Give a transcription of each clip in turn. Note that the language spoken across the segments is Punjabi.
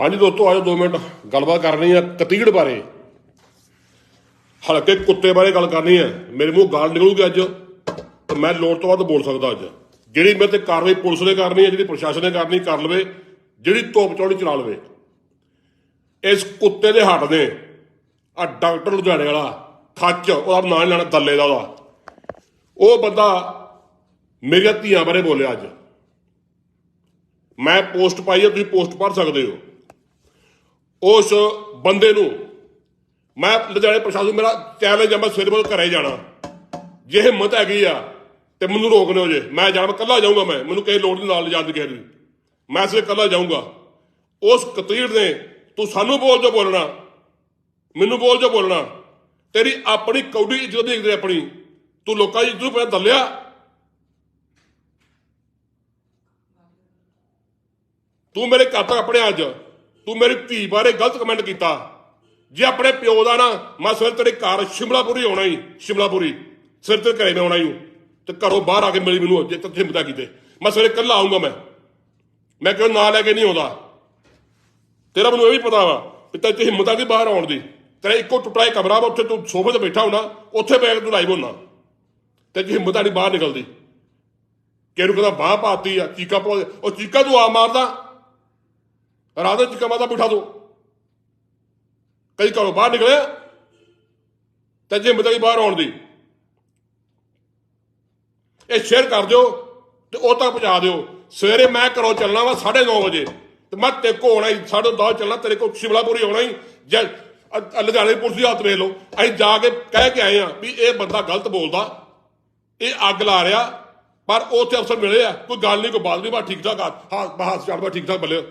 ਹਾਂਜੀ ਦੋਸਤੋ ਆਜੋ 2 ਮਿੰਟ ਗੱਲਬਾਤ ਕਰਨੀ ਆ ਕਤੀੜ ਬਾਰੇ। ਹਲਕੇ ਕੁੱਤੇ ਬਾਰੇ ਗੱਲ ਕਰਨੀ ਹੈ ਮੇਰੇ ਮੂੰਹ ਗਾਲ ਨਿਕਲੂਗੀ ਅੱਜ। ਤੇ ਮੈਂ ਲੋੜ ਤੋਂ ਵੱਧ ਬੋਲ ਸਕਦਾ ਅੱਜ। ਜਿਹੜੀ ਮੇਰੇ ਤੇ ਕਾਰਵਾਈ ਪੁਲਿਸ ਨੇ ਕਰਨੀ ਹੈ ਜਿਹੜੀ ਪ੍ਰਸ਼ਾਸਨ ਨੇ ਕਰਨੀ, ਕਰ ਲਵੇ। ਜਿਹੜੀ ਤੋਪ ਚੌੜੀ ਚਲਾ ਲਵੇ। ਇਸ ਕੁੱਤੇ ਦੇ ਹੱਟ ਨੇ। ਆ ਡਾਕਟਰ ਲੁਧਿਆਣੇ ਵਾਲਾ, ਖੱਚ, ਉਹਦਾ ਨਾਂ ਨੀ ਲੈਣਾ, ਦੱਲੇ ਦਾ ਉਹਦਾ। ਉਹ ਬੰਦਾ ਮੇਰੀਆਂ ਧੀਆਂ ਬਾਰੇ ਬੋਲਿਆ ਅੱਜ। ਮੈਂ ਪੋਸਟ ਪਾਈ ਹੈ ਤੁਸੀਂ ਪੋਸਟ ਪੜ੍ਹ ਸਕਦੇ ਹੋ। ਉਸ ਬੰਦੇ ਨੂੰ ਮੈਂ ਲੁਧਿਆਣੇ ਪ੍ਰਸ਼ਾਸਨ ਮੇਰਾ ਚੈਲੰਜ ਆ ਮੈਂ ਸਵੇਰੇ ਬੋਲ ਘਰੇ ਜਾਣਾ। ਜੇ ਹਿੰਮਤ ਹੈਗੀ ਆ ਤੇ ਮੈਨੂੰ ਰੋਕ ਲਿਓ ਜੇ। ਮੈਂ ਜਾਣਾ, ਮੈਂ ਕੱਲਾ ਜਾਊਂਗਾ ਮੈਂ। ਮੈਨੂੰ ਕਿਸੇ ਲੋੜ ਨਹੀਂ ਨਾਲ ਲਿਜਾਣ ਕਿਸੇ ਦੀ। ਮੈਂ ਸਵੇਰੇ ਕੱਲਾ ਜਾਊਂਗਾ। ਉਸ ਕਤੀੜ ਨੇ, ਤੂੰ ਸਾਨੂੰ ਬੋਲ ਜੋ ਬੋਲਣਾ। ਮੈਨੂੰ ਬੋਲ ਜੋ ਬੋਲਣਾ। ਤੇਰੀ ਆਪਣੀ ਕੌਡੀ ਇੱਜ਼ਤ ਦੇਖਦੇ ਆਪਣੀ। ਤੂੰ ਲੋਕਾਂ ਦੀ ਇੱਜ਼ਤ ਨੂੰ ਪਹਿਲਾਂ ਦੱਲਿਆ ਤੂੰ ਮੇਰੇ ਘਰ ਤੱਕ ਆਪਣੇ ਅੱਜ ਤੂੰ ਮੇਰੀ ਧੀ ਬਾਰੇ ਗਲਤ ਕਮੈਂਟ ਕੀਤਾ। ਜੇ ਆਪਣੇ ਪਿਓ ਦਾ ਨਾ, ਮੈਂ ਸਵੇਰ ਤੇਰੇ ਘਰ ਸ਼ਿਮਲਾਪੁਰੀ ਆਉਣਾ ਹੀ ਸ਼ਿਮਲਾਪੁਰੀ। ਸਵੇਰ ਤੇ ਘਰੇ ਮੈਂ ਆਉਣਾ ਹੀ। ਤੇ ਘਰੋਂ ਬਾਹਰ ਆ ਕੇ ਮਿਲੀ ਮੈਨੂੰ ਜੇ ਤੱਕ ਹਿੰਮਤ ਕੀਤੇ। ਮੈਂ ਸਵੇਰੇ ਕੱਲਾ ਆਉਂਗਾ ਮੈਂ। ਮੈਂ ਕਿਉਂ ਨਾਂ ਲੈ ਕੇ ਨਹੀਂ ਆਉਂਦਾ। ਤੇਰਾ ਮੈਨੂੰ ਇਹ ਵੀ ਪਤਾ ਵਾ ਕਿ ਤੇ ਹਿੰਮਤ ਆ ਕਿ ਬਾਹਰ ਆਉਣ ਦੀ। ਤੇਰਾ ਇੱਕੋ ਟੁੱਟਾ ਹੀ ਕਮਰਾ ਵਾ, ਉੱਥੇ ਤੂੰ ਸੋਫੇ ਤੇ ਬੈਠਾ ਹੋਣਾ ਉੱਥੇ ਬੈਠ ਤੂੰ ਲਾਈਵ ਹੋਣਾ ਤੇ ਜੇ ਹਿੰਮਤ ਆ ਬਾਹਰ ਨਿਕਲਦੀ ਕਿਹਨੂੰ ਕਹਿੰਦਾ ਬਾਹ ਪਾਤੀ ਆ, ਚੀਕਾ ਪਾ ਉਹ ਚੀਕਾ ਤੂੰ ਆ ਮਾਰਦਾ। ਰਾਤ ਚ ਕਮਾ ਮਾਰਦਾ ਬਿਠਾ ਦੋ ਕਈ ਘਰੋਂ ਬਾਹਰ ਨਿਕਲਿਆ ਤੇ ਜੇ ਹਿੰਮਤ ਬਾਹਰ ਆਉਣ ਦੀ। ਇਹ ਸ਼ੇਅਰ ਕਰ ਦਿਓ ਤੇ ਉਹ ਤੱਕ ਪਹੁੰਚਾ ਦਿਓ। ਸਵੇਰੇ ਮੈਂ ਘਰੋਂ ਚੱਲਣਾ ਵਾ 9:30 ਵਜੇ। ਤੇ ਮੈਂ ਤੇ ਕੋ ਆਉਣਾ ਹੀ 10:30 ਚੱਲਣਾ, ਤੇਰੇ ਕੋਲ ਸ਼ਿਮਲਾਪੁਰੀ ਆਉਣਾ ਹੀ। ਜਾਂ ਅ- ਲੁਧਿਆਣੇ ਪੁਲਿਸ ਦੀ ਹੱਥ ਵੇਖ ਲਓ। ਅਸੀਂ ਜਾ ਕੇ ਕਹਿ ਕੇ ਆਏ ਆ ਵੀ ਇਹ ਬੰਦਾ ਗਲਤ ਬੋਲਦਾ। ਇਹ ਅੱਗ ਲਾ ਰਿਹਾ, ਪਰ ਉੱਥੇ ਅਫਸਰ ਮਿਲੇ ਆ। ਕੋਈ ਗੱਲ ਨਹੀਂ, ਕੋਈ ਬਾਤ ਨਹੀਂ ਬਾ ਠੀਕ ਠਾਕ ਆ। ਹਾਂ ਬਹਾਸ ਚੱਲ ਬਾ ਠੀਕ ਠਾਕ, ਬੱਲੇ।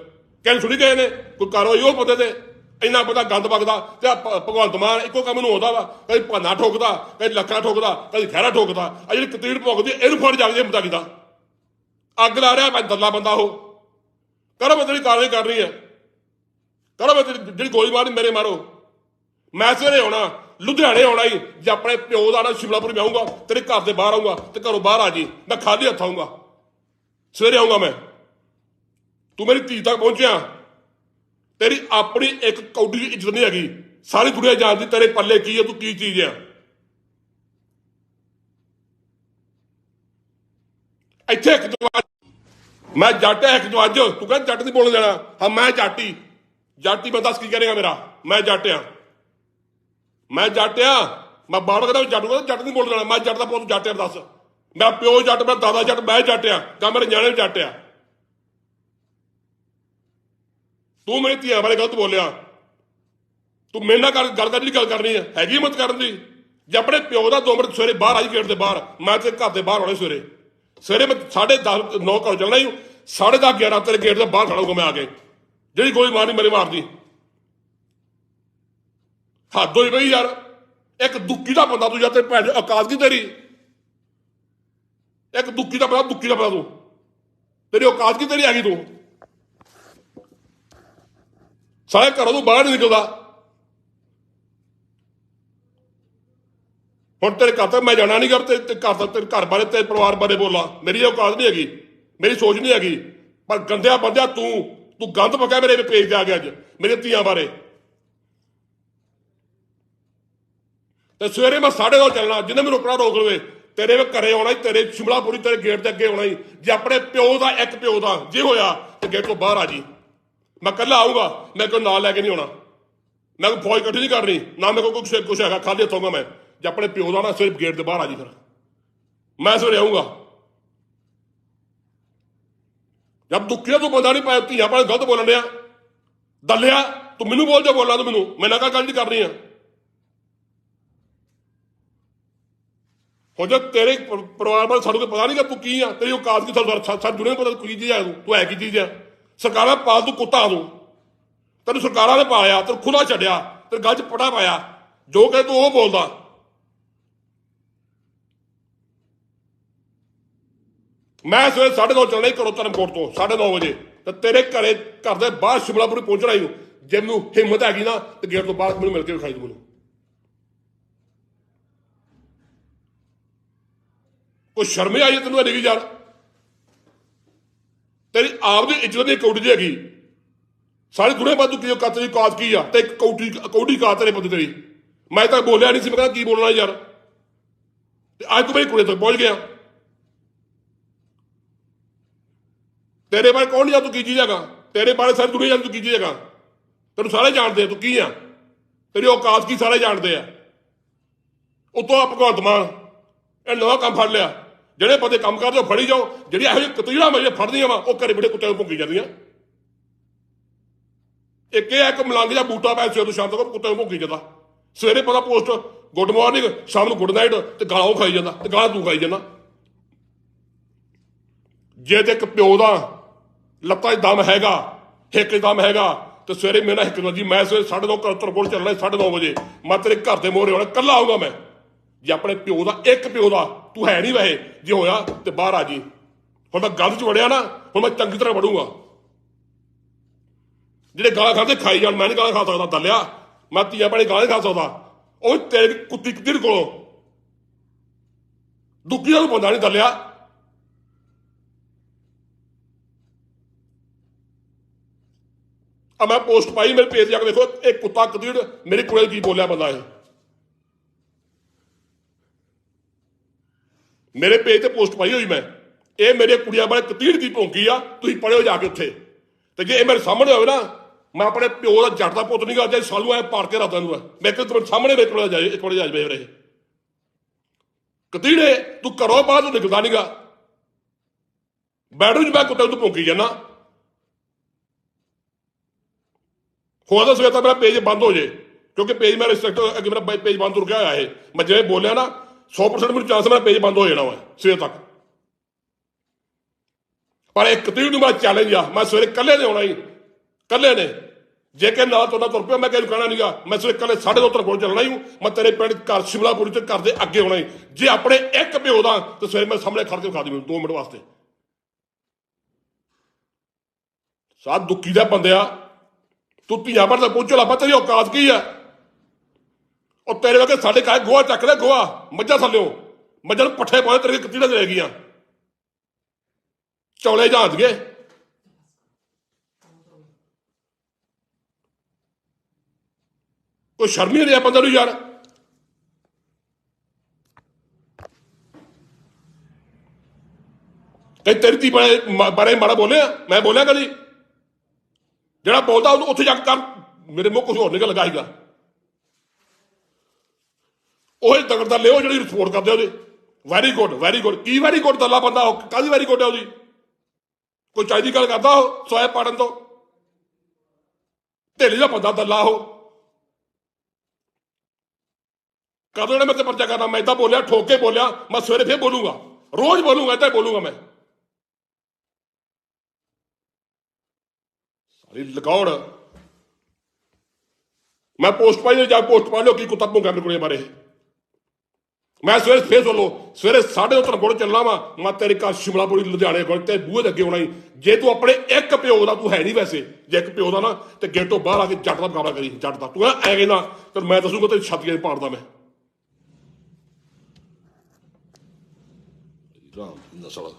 ਕਹਿਣ ਸੁਣੀ ਗਏ ਨੇ, ਕੋਈ ਕਾਰਵਾਈ ਉਹ ਬੰਦੇ ਤੇ। ਇੰਨਾ ਪਤਾ ਗੰਦ ਵਗਦਾ ਤੇ ਭਗਵੰਤ ਮਾਨ ਇੱਕੋ ਕੰਮ ਨੂੰ ਆਉਂਦਾ ਵਾ, ਕਦੀ ਭਾਨਾ ਠੋਕਦਾ, ਕਦੀ ਲੱਖਾਂ ਠੋਕਦਾ, ਕਦੀ ਖਹਿਰਾ ਠੋਕਦਾ। ਆ ਜਿਹੜੀ ਕਤੀੜ ਭੋਗਦੀ ਇਹਨੂੰ ਫੜ ਜਾ ਕੇ ਮੁੰਡਾ ਕੀਤਾ। ਅੱਗ ਲਾ ਰਿਹਾ ਮੈਂ ਦੱਲਾ ਬੰਦਾ ਉਹ ਕਰੋ ਮੈਂ ਤੇਰੀ ਕਾਰਵਾਈ ਕਰ ਰਹੀ ਹੈ ਕਰੋ ਮੈਂ ਤੇਰੀ ਜਿਹੜੀ ਗੋਲੀ ਮਾਰੀ ਮੇਰੇ ਮਾਰੋ। ਮੈਂ ਸਵੇਰੇ ਆਉਣਾ, ਲੁਧਿਆਣੇ ਆਉਣਾ ਹੀ ਜੇ ਆਪਣੇ ਪਿਓ ਦਾ ਨਾ ਸ਼ਿਮਲਾਪੁਰ ਮੈਂ ਆਉਂਗਾ ਤੇਰੇ ਘਰ ਦੇ ਬਾਹਰ ਆਉਂਗਾ ਤੇ ਘਰੋਂ ਬਾਹਰ ਆ ਜੀ, ਮੈਂ ਖਾਲੀ ਹੱਥ ਆਉਂਗਾ ਸਵੇਰੇ ਆਉਂਗਾ ਮੈਂ। ਤੂੰ ਮੇਰੀ ਧੀ ਤੱਕ ਪਹੁੰਚਿਆ। ਤੇਰੀ ਆਪਣੀ ਇੱਕ ਕੌਡੀ ਦੀ ਇੱਜ਼ਤ ਨਹੀਂ ਹੈਗੀ। ਸਾਰੀ ਦੁਨੀਆ ਜਾਣਦੀ ਤੇਰੇ ਪੱਲੇ ਕੀ ਹੈ, ਤੂੰ ਕੀ ਚੀਜ਼ ਆ ਇੱਥੇ ਇੱਕ ਜਵਾਜ ਮੈਂ ਜੱਟ ਹੈ ਇੱਕ ਜਵਾਜ ਤੂੰ ਕਹਿੰਦਾ ਜੱਟ ਨਹੀਂ ਬੋਲਣ ਦੇਣਾ। ਹਾਂ, ਮੈਂ ਜਾਟੀ ਜਾਟੀ ਮੈਂ ਦੱਸ ਕੀ ਕਰੇਗਾ ਮੇਰਾ? ਮੈਂ ਜੱਟ ਆ ਮੈਂ ਜੱਟ ਆ ਮੈਂ ਬਾਹਰ ਕਹਿੰਦਾ ਜੱਟ ਨੂੰ ਕਹਿੰਦਾ ਜੱਟ ਨਹੀਂ ਬੋਲਣ ਦੇਣਾ। ਮੈਂ ਜੱਟ ਦਾ ਪੁੱਤ ਜੱਟ ਆ ਦੱਸ। ਮੈਂ ਪਿਓ ਜੱਟ ਮੇਰਾ ਦਾਦਾ ਜੱਟ, ਮੈਂ ਜੱਟ ਆ ਕਾ ਮੇਰੇ ਨਿਆਣੇ ਵੀ ਜੱਟ ਆ ਤੂੰ ਮੇਰੀ ਧੀਆਂ ਬਾਰੇ ਗਲਤ ਬੋਲਿਆ। ਤੂੰ ਮੇਰੇ ਨਾਲ ਗੱਲ ਗੱਲ ਕਰਨੀ ਗੱਲ ਕਰਨੀ ਹੈ ਹੈਗੀ ਮਤ ਕਰਨ ਦੀ। ਜੇ ਆਪਣੇ ਪਿਓ ਦਾ ਦੋ ਮਿੰਟ ਸਵੇਰੇ ਬਾਹਰ ਆਈ ਗੇਟ ਦੇ ਬਾਹਰ, ਮੈਂ ਤੇ ਘਰ ਦੇ ਬਾਹਰ ਆਉਣੇ ਸਵੇਰੇ। ਸਵੇਰੇ ਮੈਂ 10:30 9 ਘਰ ਚੱਲਣਾ ਹੀ 10:30 11 ਤੇਰੇ ਗੇਟ ਦੇ ਬਾਹਰ ਖੜਾਂਗਾ ਮੈਂ ਆ ਕੇ। ਜਿਹੜੀ ਗੋਲੀ ਮਾਰਨੀ, ਮੇਰੇ ਮਾਰਦੀ। ਹੱਦ ਹੋਈ ਬਈ ਯਾਰ। ਇੱਕ ਦੁੱਕੀ ਦਾ ਬੰਦਾ ਤੂੰ ਜਾਂ ਤੇ ਭੈਣ ਚੋਦ ਔਕਾਤ ਕੀ ਤੇਰੀ? ਇੱਕ ਦੁੱਕੀ ਦਾ ਬੰਦਾ ਦੁੱਕੀ ਦਾ ਬੰਦਾ ਤੂੰ। ਤੇਰੀ ਔਕਾਤ ਕੀ ਤੇਰੀ ਗਈ ਤੂੰ? ਸਾਰੇ ਘਰੋਂ ਤੋਂ ਬਾਹਰ ਨਹੀਂ ਨਿਕਲਦਾ। ਹੁਣ ਤੇਰੇ ਘਰ ਤੱਕ ਮੈਂ ਜਾਣਾ ਨਹੀਂ ਕਰ ਤੇ ਘਰ ਤੱਕ ਤੇਰੇ ਘਰ ਬਾਰੇ ਤੇ ਪਰਿਵਾਰ ਬਾਰੇ ਬੋਲਾਂ। ਮੇਰੀ ਔਕਾਤ ਨਹੀਂ ਹੈਗੀ, ਮੇਰੀ ਸੋਚ ਨਹੀਂ ਹੈਗੀ। ਪਰ ਗੰਦਿਆ ਬੰਦਿਆ ਤੂੰ ਤੂੰ ਗੰਦ ਪਕਾ ਮੇਰੇ ਪੇਜ ਤੇ ਆ ਗਿਆ ਅੱਜ, ਮੇਰੇ ਧੀਆਂ ਬਾਰੇ। ਤੇ ਸਵੇਰੇ ਮੈਂ 2:30 ਚੱਲਣਾ, ਜਿੰਨੇ ਮੈਨੂੰ ਰੋਕਣਾ ਰੋਕ ਲਵੇ। ਤੇਰੇ ਵੀ ਘਰੇ ਆਉਣਾ ਹੀ, ਤੇਰੇ ਸ਼ਿਮਲਾਪੁਰੀ ਤੇਰੇ ਗੇਟ ਦੇ ਅੱਗੇ ਆਉਣਾ ਹੀ। ਜੇ ਆਪਣੇ ਪਿਓ ਦਾ ਇੱਕ ਪਿਓ ਦਾ ਜੇ ਹੋਇਆ, ਤੇ ਗੇਟ ਤੋਂ ਬਾਹਰ ਆ ਜੀ। ਮੈਂ ਕੱਲਾ ਆਊਂਗਾ ਮੈਂ ਕੋਈ ਨਾਲ ਲੈ ਕੇ ਨਹੀਂ ਆਉਣਾ। ਮੈਂ ਕੋਈ ਫੌਜ ਇਕੱਠੀ ਨਹੀਂ ਕਰਨੀ, ਨਾ ਮੇਰੇ ਕੋਲ ਕੁਛ ਕੁਛ ਹੈਗਾ, ਖਾਲੀ ਹੱਥੋਂਗਾ ਮੈਂ। ਜੇ ਆਪਣੇ ਪਿਓ ਦਾ ਨਾ ਸਿਰਫ ਗੇਟ ਦੇ ਬਾਹਰ ਆ ਜੀ ਫਿਰ। ਮੈਂ ਸਵੇਰੇ ਆਊਂਗਾ। ਜਦ ਦੁੱਖਿਆ ਤੂੰ ਬੰਦਾ ਨਹੀਂ ਪਾਇਆ ਧੀਆਂ ਪਰ ਗਲਤ ਬੋਲਣ ਡਿਆ। ਦੱਲਿਆ, ਤੂੰ ਮੈਨੂੰ ਬੋਲ ਜਾ ਬੋਲਾਂ ਤੂੰ ਮੈਨੂੰ। ਮੈਂ ਨਾ ਗੱਲ ਨਹੀਂ ਕਰਨੀ ਆ। ਹੋ ਜਾ ਤੇਰੇ ਪਰਿਵਾਰ ਬਾਰੇ ਸਾਨੂੰ ਪਤਾ ਨਹੀਂ ਕਿ ਤੂੰ ਕੀ ਆ, ਤੇਰੀ ਔਕਾਤ ਕੀ ਸਾਨੂੰ ਸਾਨੂੰ ਦੁਨੀਆ ਨੂੰ, ਪਤਾ ਕੀ ਚੀਜ਼ ਆ ਤੂੰ। ਤੂੰ ਹੈ ਕੀ ਚੀਜ਼ ਆ? ਸਰਕਾਰਾਂ ਪਾਲ ਤੂੰ ਕੁੱਤਾ ਤੂੰ। ਤੈਨੂੰ ਸਰਕਾਰਾਂ ਨੇ ਪਾਲਿਆ, ਤੈਨੂੰ ਖੁਦਾ ਛੱਡਿਆ, ਤੇਰੇ ਗੱਲ 'ਚ ਪੜਾ ਪਾਇਆ। ਜੋ ਕਹੇ ਤੂੰ ਉਹ ਬੋਲਦਾ। ਮੈਂ ਸਵੇਰੇ 9:30 ਚੱਲਣਾ ਹੀ ਘਰੋਂ ਧਰਮਕੋਟ ਤੋਂ 9:30 ਵਜੇ। ਤੇ ਤੇਰੇ ਘਰੇ, ਘਰ ਦੇ ਬਾਹਰ ਸ਼ਿਮਲਾਪੁਰ ਪਹੁੰਚਣਾ ਹੀ। ਜੇ ਮੈਨੂੰ ਹਿੰਮਤ ਹੈਗੀ ਨਾ, ਤੇ ਗੇਟ ਤੋਂ ਬਾਹਰ ਮੈਨੂੰ ਮਿਲ ਕੇ ਵਿਖਾਈ ਤੂੰ ਮੈਨੂੰ। ਕੋਈ ਸ਼ਰਮ ਹੀ ਆਈ ਹੈ ਤੈਨੂੰ ਅੜੇਗੀ ਯਾਰ? ਆਪਦੀ ਆਪ ਦੀ ਇੱਜ਼ਤ ਦੀ ਕੌਡੀ ਦੀ ਹੈਗੀ। ਸਾਰੀ ਦੁਨੀਆ ਬਾਤ ਤੂੰ ਕੀ ਕਾਤ ਕੀ ਆ, ਤੇ ਇੱਕ ਕੌਡੀ ਕੌਡੀ ਕਾਤ ਤੇਰੇ ਤੇਰੀ। ਮੈਂ ਤਾਂ ਬੋਲਿਆ ਨਹੀਂ ਸੀ, ਮੈਂ ਕਹਿੰਦਾ ਕੀ ਬੋਲਣਾ ਯਾਰ। ਤੇ ਅੱਜ ਤੂੰ ਮੇਰੀ ਕੁੜੀ ਤੱਕ ਪਹੁੰਚ ਗਿਆ। ਤੇਰੇ ਬਾਰੇ ਕੌਣ ਜਾ ਤੂੰ ਕੀ ਚੀਜ਼ ਹੈਗਾ? ਤੇਰੇ ਬਾਰੇ ਸਾਰੀ ਦੁਨੀਆ ਜਾਣ ਤੂੰ ਕੀ ਚੀਜ਼ ਹੈਗਾ? ਤੈਨੂੰ ਸਾਰੇ ਜਾਣਦੇ ਆ, ਤੂੰ ਕੀ ਆ? ਤੇਰੀ ਔਕਾਤ ਕੀ ਸਾਰੇ ਜਾਣਦੇ ਆ? ਉਤੋਂ ਆ ਭਗਵੰਤ ਮਾਨ ਇਹ ਨਵਾਂ ਕੰਮ ਫੜ ਲਿਆ। ਜਿਹੜੇ ਬੰਦੇ ਕੰਮ ਕਰਦੇ ਉਹ ਫੜੀ ਜਾਓ। ਜਿਹੜੀਆਂ ਇਹੋ ਜਿਹੀ ਕਤੀੜਾ ਮੈਂ ਫੜਦੀਆਂ ਵਾ, ਉਹ ਘਰੇ ਬੜੇ ਕੁੱਤਿਆਂ ਨੂੰ ਭੁੱਕੀ ਜਾਂਦੀਆਂ। ਇੱਕ ਇਹ ਹੈ ਕਿ ਮਲੰਗ ਜਾਂ ਬੂਟਾ ਪੈ ਸਵੇਰ ਤੋਂ ਸ਼ਾਮ ਤੱਕ ਕੁੱਤੇ ਨੂੰ ਭੁੱਕੀ ਜਾਂਦਾ। ਸਵੇਰੇ ਪਤਾ ਪੋਸਟ, ਗੁੱਡ ਮਾਰਨਿੰਗ, ਸ਼ਾਮ ਨੂੰ ਗੁੱਡ ਨਾਈਟ, ਤੇ ਗਾਲਾਂ ਉਹ ਖਾਈ ਜਾਂਦਾ, ਤੇ ਗਾਲਾਂ ਤੂੰ ਖਾਈ ਜਾਂਦਾ। ਜੇ ਤੇ ਇੱਕ ਪਿਓ ਦਾ ਲੱਤਾਂ 'ਚ ਦਮ ਹੈਗਾ, ਹਿੱਕ 'ਚ ਦਮ ਹੈਗਾ, ਤੇ ਸਵੇਰੇ ਮੇਰਾ ਹਿੱਕ ਨਾਲ ਜੀ ਮੈਂ ਸਵੇਰੇ 9:30 ਘਰ ਤੋਂ ਕੋਲ ਚੱਲਣਾ 9:30 ਵਜੇ। ਮੈਂ ਤੇਰੇ ਘਰ ਦੇ ਮੋਹਰੇ ਹੋਣਾ ਕੱਲਾ ਆਊਗਾ ਮੈਂ। ਜੇ ਆਪਣੇ ਪਿਓ ਦਾ, ਇੱਕ ਪਿਓ ਦਾ ਤੂੰ ਹੈ ਨਹੀਂ ਵੈਸੇ, ਜੇ ਹੋਇਆ ਤੇ ਬਾਹਰ ਆ ਜੀ। ਹੁਣ ਮੈਂ ਗੰਦ 'ਚ ਵੜਿਆ ਨਾ, ਹੁਣ ਮੈਂ ਚੰਗੀ ਤਰ੍ਹਾਂ ਵੜੂੰਗਾ। ਜਿਹੜੇ ਗਾਲਾਂ ਖਾਂਦੇ ਖਾਈ ਜਾਣ, ਮੈਂ ਨਹੀਂ ਗਾਲਾਂ ਖਾ ਸਕਦਾ, ਦੱਲਿਆ। ਮੈਂ ਤੀਆਂ ਬੜੇ ਗਾਲਾਂ ਨਹੀਂ ਖਾ ਸਕਦਾ। ਉਹ ਤੇਰੇ ਕੁੱਤੀ ਕਿੱਧਰ ਕੋਲੋਂ। ਦੁੱਖੀਆਂ ਨੂੰ ਬੰਦਾ ਨਹੀਂ ਦੱਲਿਆ। ਆ ਮੈਂ ਪੋਸਟ ਪਾਈ, ਮੇਰੇ ਪੇਜ ਜਾ ਕੇ ਦੇਖੋ ਇਹ ਕੁੱਤਾ ਕਦੀੜ ਮੇਰੇ ਕੋਲੇ ਕੀ ਬੋਲਿਆ ਬੰਦਾ ਇਹ। ਮੇਰੇ ਪੇਜ ਤੇ ਪੋਸਟ ਪਾਈ ਹੋਈ ਮੈਂ। ਇਹ ਮੇਰੇ ਕੁੜੀਆਂ ਬਾਰੇ ਕਤੀੜ ਦੀ ਭੌਂਕੀ ਆ, ਤੁਸੀਂ ਪੜਿਓ ਜਾ ਕੇ ਉੱਥੇ। ਤੇ ਜੇ ਇਹ ਮੇਰੇ ਸਾਹਮਣੇ ਹੋਵੇ ਨਾ, ਮੈਂ ਆਪਣੇ ਪਿਓ ਦਾ ਜੱਟ ਦਾ ਪੁੱਤ ਨਹੀਂ ਗਾ ਜੇ ਸਾਲੂ ਐ ਪਾੜ ਕੇ ਰੱਖਦਾ ਨੂੰ ਮੈਂ। ਕਿ ਤੁਹਾਡੇ ਸਾਹਮਣੇ ਮੇਰੇ ਕੋਲ ਜਾਏ ਇੱਕ ਵਾਰ ਜਾ ਜਾਵੇ ਰਹੇ। ਕਤੀੜੇ, ਤੂੰ ਘਰੋਂ ਬਾਹਰ ਨੂੰ ਨਿਕਲਦਾ ਨਹੀਂਗਾ ਬੈਠੂ ਜੀ, ਮੈਂ ਕੁੱਤੇ ਨੂੰ ਭੌਂਕੀ ਜਾਣਾ ਹੋ ਤਾਂ ਸਵੇਰ ਤੱਕ ਮੇਰਾ ਪੇਜ ਬੰਦ ਹੋ ਜੇ, ਕਿਉਂਕਿ ਪੇਜ ਮੇਰਾ ਰਿਸਟ੍ਰਿਕਟ ਅੱਗੇ ਮੇਰਾ ਪੇਜ ਬੰਦ ਹੋ ਗਿਆ ਹੋਇਆ ਇਹ। ਮੈਂ ਜਿਵੇਂ ਬੋਲਿਆ ਨਾ 100% ਮੈਨੂੰ ਚਾਂਸ ਮੈਂ ਪੇਜ ਬੰਦ ਹੋ ਜਾਣਾ ਵਾ, ਸਵੇਰ ਤੱਕ। ਪਰ ਇੱਕ ਤੀਰ ਨੂੰ ਮੇਰਾ ਚੈਲੰਜ ਆ, ਮੈਂ ਸਵੇਰੇ ਕੱਲੇ ਨੇ ਆਉਣਾ ਹੀ ਕੱਲੇ ਨੇ। ਜੇ ਕਿ ਨਾਲ ਤੁਹਾਡਾ ਤੁਰ ਪਿਆ, ਮੈਂ ਕਿਸੇ ਨੂੰ ਕਹਿਣਾ ਨਹੀਂਗਾ ਮੈਂ ਸਵੇਰੇ ਕੱਲੇ 2:30 ਕੋਲ ਚੱਲਣਾ ਹੀ ਮੈਂ ਤੇਰੇ ਪਿੰਡ ਘਰ ਸ਼ਿਮਲਾਪੁਰੀ ਤੇ ਘਰ ਦੇ ਅੱਗੇ ਆਉਣਾ ਹੀ ਜੇ ਆਪਣੇ ਇੱਕ ਪਿਓ ਦਾ, ਤੇ ਸਵੇਰੇ ਮੈਂ ਸਾਹਮਣੇ ਖੜ ਕੇ ਖਾ ਦੇ ਮੈਨੂੰ 2 ਮਿੰਟ ਵਾਸਤੇ। ਸਾਧ ਦੁੱਖੀ ਦਾ ਬੰਦਿਆ ਤੂੰ ਧੀਆਂ ਪਰ ਤਾਂ ਪਹੁੰਚੋ ਲੱਭਾ ਤੇਰੀ ਔਕਾਤ ਕੀ ਆ? ਉਹ ਤੇਰੇ ਵਰਗੇ ਸਾਡੇ ਕਾਇ ਗੋਆ ਚੱਕ ਲੈ ਗੋਆ ਮੱਝਾਂ ਥੱਲਿਓ। ਮੱਝਾਂ ਨੂੰ ਪੱਠੇ ਪਾਏ ਤੇਰੇ ਕਿਤੀੜਾ ਦੇ ਗਈਆਂ? ਚੌਲੇ ਜਾਂਚ ਗਏ। ਕੋਈ ਸ਼ਰਮ ਨਹੀਂ ਰਿਹਾ ਬੰਦੇ ਨੂੰ ਯਾਰ। ਤੇ ਤੇਰੀ ਧੀ ਬਾਰੇ ਮਾੜਾ ਬੋਲਿਆ? ਮੈਂ ਬੋਲਿਆ ਕਦੀ? ਜਿਹੜਾ ਬੋਲਦਾ, ਉਹਨੂੰ ਉੱਥੇ ਜਾ ਕੇ ਕਰ। ਮੇਰੇ ਮੂੰਹ ਕੁਝ ਹੋਰ ਨਿਕਲ ਲਗਾਏਗਾ ਉਹ ਤਕੜ ਦਾ ਲਿਓ ਜਿਹੜੀ ਸਪੋਰਟ ਕਰਦੇ ਉਹਦੇ। ਵੈਰੀ ਗੁੱਡ ਵੈਰੀ ਗੁੱਡ ਕੀ ਵੈਰੀ ਗੁੱਡ ਦੱਲਾ ਬੰਦਾ ਉਹ? ਕਾਹਦੀ ਵੈਰੀ ਗੁੱਡ ਹੈ ਉਹਦੀ? ਕੋਈ ਚਾਹੀਦੀ ਗੱਲ ਕਰਦਾ ਉਹ? ਸੋਇਆ ਪਾੜਨ ਤੋਂ? ਢੇਲੀ ਦਾ ਬੰਦਾ ਦੱਲਾ ਉਹ। ਕਦੋਂ ਇਹਨੇ ਮੇਰੇ ਤੇ ਪਰਚਾ ਕਰਨਾ? ਮੈਂ ਇਦਾਂ ਬੋਲਿਆ, ਠੋਕ ਕੇ ਬੋਲਿਆ, ਮੈਂ ਸਵੇਰੇ ਫੇਰ ਬੋਲੂਗਾ। ਰੋਜ਼ ਬੋਲੂਗਾ, ਏਦਾਂ ਬੋਲੂਗਾ ਮੈਂ। ਸਾਰੀ ਲਗਾਉੜ ਮੈਂ ਪੋਸਟ ਪਾਈ ਜਾ ਪੋਸਟ ਪਾ ਲਿਓ, ਕੀ ਕੁੱਤਾ ਭੁੰਗਾ ਮੇਰੇ ਕੋਲੇ ਬਾਰੇ। ਮੈਂ ਸਵੇਰੇ ਫੇਰ ਸੋਲੋ ਸਵੇਰੇ 3:30 ਕੋਲ ਚੱਲਣਾ ਵਾ, ਮੈਂ ਤੇਰੇ ਘਰ ਸ਼ਿਮਲਾਪੁਰੀ ਲੁਧਿਆਣੇ ਕੋਲ ਤੇ ਬੂਹੇ ਦੇ ਅੱਗੇ ਆਉਣਾ ਹੀ ਜੇ ਤੂੰ ਆਪਣੇ ਇੱਕ ਪਿਓ ਦਾ ਤੂੰ ਹੈ ਨਹੀਂ ਵੈਸੇ, ਜੇ ਇੱਕ ਪਿਓ ਦਾ ਨਾ, ਤੇ ਗੇਟੋਂ ਬਾਹਰ ਆ ਕੇ ਜੱਟ ਦਾ ਮੁਕਾਬਲਾ ਕਰੀ, ਜੱਟ ਦਾ। ਤੂੰ ਐ ਕਹਿੰਦਾ ਤੇ ਮੈਂ ਦੱਸੂਗਾ ਤੇ ਛਾਤੀਆਂ 'ਚ ਪਾੜਦਾ ਮੈਂ। ਰਾਮ ਨਸਲ।